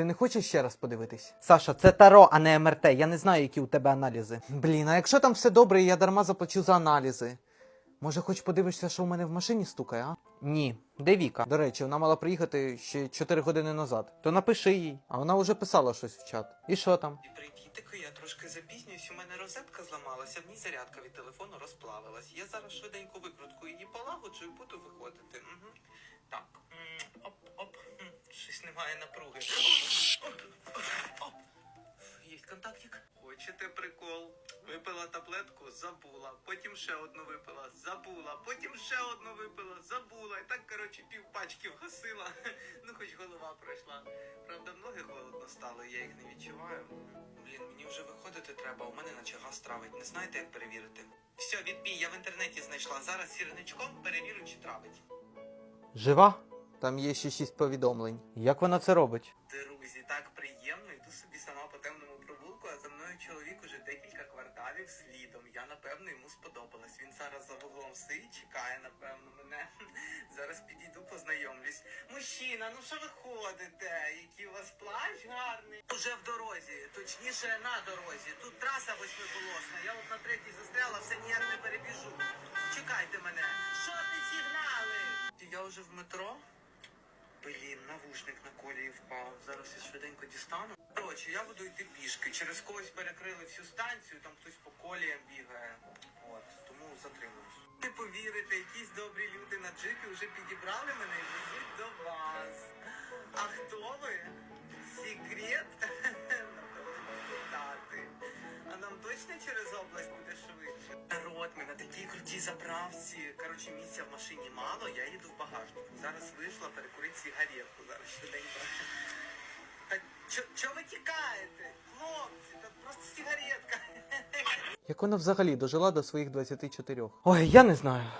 Ти не хочеш ще раз подивитись? Саша, це таро, а не МРТ. Я не знаю, які у тебе аналізи. Блін, а якщо там все добре, і я дарма заплачу за аналізи. Може, хоч подивишся, що в мене в машині стукає, а? Ні. Де Віка? До речі, вона мала приїхати ще 4 години назад. То напиши їй. А вона вже писала щось в чат. І що там? І привітики, я трошки запізнююсь, у мене розетка зламалася, в ній зарядка від телефону розплавилась. Я зараз швиденько викрутку її полагоджу і буду виходити. Угу. Щось немає напруги. Оп, оп, оп. Є контактик. Хочете прикол? Випила таблетку, забула. Потім ще одну випила, забула. Потім ще одну випила, забула. І так, коротше, пів пачки вгасила. Ну, хоч голова пройшла. Правда, ноги холодно стало, я їх не відчуваю. Блін, мені вже виходити треба, у мене наче газ травить. Не знаєте, як перевірити? Все, відбій, я в інтернеті знайшла. Зараз сірничком перевірю, чи травить. Жива? Там є ще 6 повідомлень. Як вона це робить? Друзі, так приємно. Йду собі сама по темному провулку, а за мною чоловік уже декілька кварталів слідом. Я напевно йому сподобалась. Він зараз за вуглом сидить, чекає, напевно, мене. Зараз підійду, познайомлюсь. Мужчина, ну що ви ходите? Який у вас плащ гарний? Уже в дорозі, точніше на дорозі. Тут траса восьмиполосна. Я от на третій застряла, все ніяк не перебіжу. Чекайте мене. Що ти сигнали? Я вже в метро. Блін, навушник на колії впав. Зараз я швиденько дістану. Коротше, я буду йти пішки. Через когось перекрили всю станцію, там хтось по коліям бігає. От, тому затримуюсь. Не повірите, якісь добрі люди на джипі вже підібрали мене і везуть до вас. А хто ви? Секрет? Напевно, депутати. А нам точно через? Народ, ми на такій крутій заправці. Коротше, місця в машині мало, я їду в багажник. Зараз вийшла перекурити сигаретку. Зараз швиденько. Та чо, чо ви тікаєте? Хлопці, та просто сигаретка. Як вона взагалі дожила до своїх 24? Ой, я не знаю.